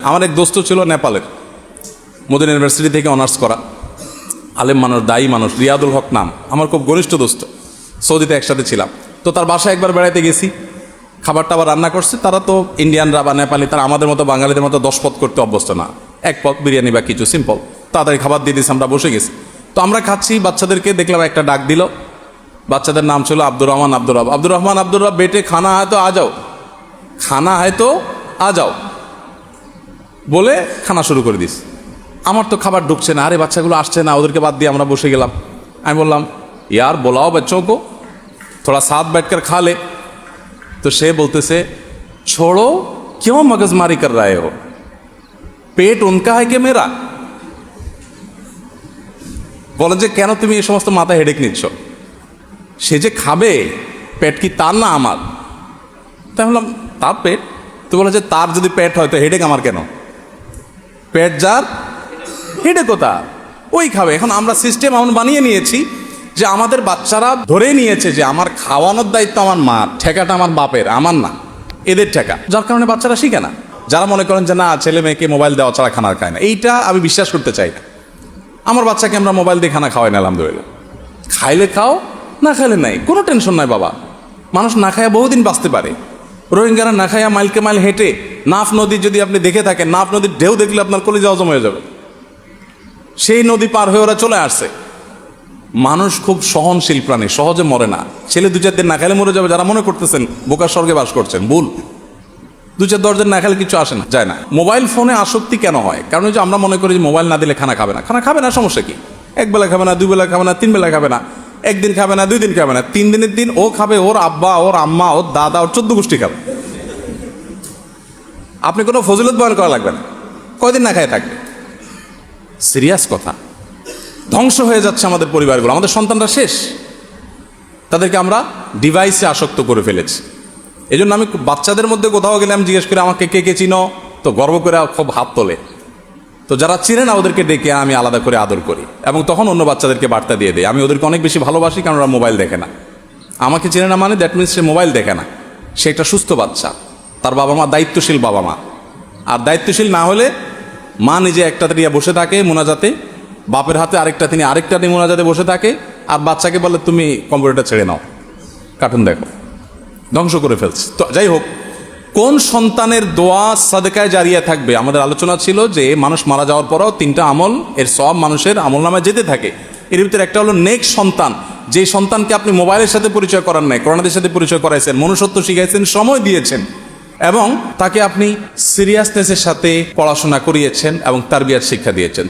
আমার এক দোস্ত ছিল নেপালের, মোদিন ইউনিভার্সিটি থেকে অনার্স করা। আলেম মানুষ, দায়ী মানুষ, রিয়াদুল হক নাম। আমার খুব ঘনিষ্ঠ দোস্ত, সৌদিতে একসাথে ছিলাম। তো তার বাসায় একবার বেড়াইতে গেছি খাবার টাবার রান্না করছে। তারা তো ইন্ডিয়ানরা বা নেপালি, তারা আমাদের মতো বাঙালিদের মতো দশ পথ করতে অভ্যস্ত না। এক পথ বিরিয়ানি বা কিছু সিম্পল তাড়াতাড়ি খাবার দিয়ে দিয়েছি, আমরা বসে গেছি। তো আমরা খাচ্ছি, বাচ্চাদেরকে দেখলাম একটা ডাক দিল। বাচ্চাদের নাম ছিল আব্দুর রহমান আব্দুর রব। আব্দুর রহমান আব্দুর রব, বেটে, খানা হয়তো আ যাও। খানা হয়তো আ যাও। বলে খানা শুরু করে দিস আমার তো খাবার ঢুকছে না আরে বাচ্চাগুলো আসছে না ওদেরকে বাদ দিয়ে আমরা বসে গেলাম আমি বললাম ইয়ার बोलाओ बच्चों को थोड़ा साथ बैठकर खा ले तो সে বলতেছে छोड़ो क्यों मगजमारी कर रहे हो পেট উনকা হয় কে মেরা বলে যে কেন তুমি এই সমস্ত মাথা হেডেক নিচ্ছ সে যে খাবে পেট কি তার না আমার তাই বললাম তার পেট তো বলে যে তার যদি পেট হয় তো হেডেক আমার কেন পেট যার হেডে কোথা ওই খাবে। এখন আমরা সিস্টেম এমন বানিয়ে নিয়েছি যে আমাদের বাচ্চারা ধরে নিয়েছে যে আমার খাওয়ানোর দায়িত্ব আমার মা ঠেকাটা আমার বাপের, আমার না, এদের ঠেকা। যার কারণে বাচ্চারা শিখে না। যারা মনে করেন যে না, ছেলে মেয়েকে মোবাইল দেওয়া ছাড়া খানা খায় না, এইটা আমি বিশ্বাস করতে চাই না। আমার বাচ্চাকে আমরা মোবাইল দিয়ে খানা খাওয়াই না, আলহামদুলিল্লাহ। খাইলে খাও, না খাইলে নাই। কোনো টেনশন নাই বাবা। মানুষ না খায়া বহুদিন বাঁচতে পারে। রোহিঙ্গারা না খায়া মাইলকে মাইল হেঁটে নাফ নদী যদি আপনি দেখে থাকেন, নাফ নদীর ঢেউ দেখলে আপনার কলিজা হজম হয়ে যাবে। সেই নদী পার হয়ে ওরা চলে আসছে। মানুষ খুব সহনশীল প্রাণী, সহজে মরে না। ছেলে দু চার দিন না খাইলে মরে যাবে, যারা মনে করতেছেন বোকার স্বর্গে বাস করছেন, ভুল। দু চার দশ দিন না খেলে কিছু আসে না, যায় না। মোবাইল ফোনে আসক্তি কেন হয়? কারণ যে আমরা মনে করি যে মোবাইল না দিলে খানা খাবে না। খানা খাবে না, সমস্যা কি? এক বেলা খাবে না, দুই বেলা খাবে না, তিন বেলা খাবে না। একদিন খাবে না, দুই দিন খাবে না, তিন দিনের দিন ও খাবে, ওর আব্বা, ওর আম্মা, ওর দাদা, ওর চোদ্দ গোষ্ঠী খাবে। আপনি কোনো ফজিলত বয়ন করা লাগবে না। কয়দিন না খায় থাকবে। সিরিয়াস কথা। ধ্বংস হয়ে যাচ্ছে আমাদের পরিবারগুলো। আমাদের সন্তানরা শেষ। তাদেরকে আমরা ডিভাইসে আসক্ত করে ফেলেছি। এই জন্য আমি বাচ্চাদের মধ্যে কোথাও গেলে আমি জিজ্ঞেস করি, আমাকে কে কে চিনো? তো গর্ব করে খুব হাত তোলে। তো যারা চিনে না, ওদেরকে ডেকে আমি আলাদা করে আদর করি। এবং তখন অন্য বাচ্চাদেরকে বার্তা দিয়ে দিই। আমি ওদেরকে অনেক বেশি ভালোবাসি, কারণ ওরা মোবাইল দেখে না। আমাকে চেনে না মানে দ্যাট মিনস সে মোবাইল দেখে না। সে একটা সুস্থ বাচ্চা। তার বাবা মা দায়িত্বশীল বাবা মা। আর দায়িত্বশীল না হলে মা নিজে একটা দিয়ে বসে থাকে মোনাজাতে, বাপের হাতে আরেকটা তিনি আরেকটা নিয়ে মোনাজাতে বসে থাকে, আর বাচ্চাকে বলে, তুমি কম্পিউটারটা ছেড়ে নাও, কার্টুন দেখো, ধ্বংস করে ফেলছে। তো যাই হোক, কোন সন্তানের দোয়া সাদেকায় জারিয়া থাকবে? আমাদের আলোচনা ছিল যে মানুষ মারা যাওয়ার পরও তিনটা আমল, এর সব মানুষের আমল নামে যেতে থাকে। এর ভিতরে একটা হলো নেক সন্তান। যে সন্তানকে আপনি মোবাইলের সাথে পরিচয় করার নাই করোনাদের সাথে পরিচয় করাইছেন, মনুষ্যত্ব শিখাইছেন, সময় দিয়েছেন এবং তাকে আপনি সিরিয়াসনেসের সাথে পড়াশোনা করিয়েছেন এবং তার বিয়ার শিক্ষা দিয়েছেন।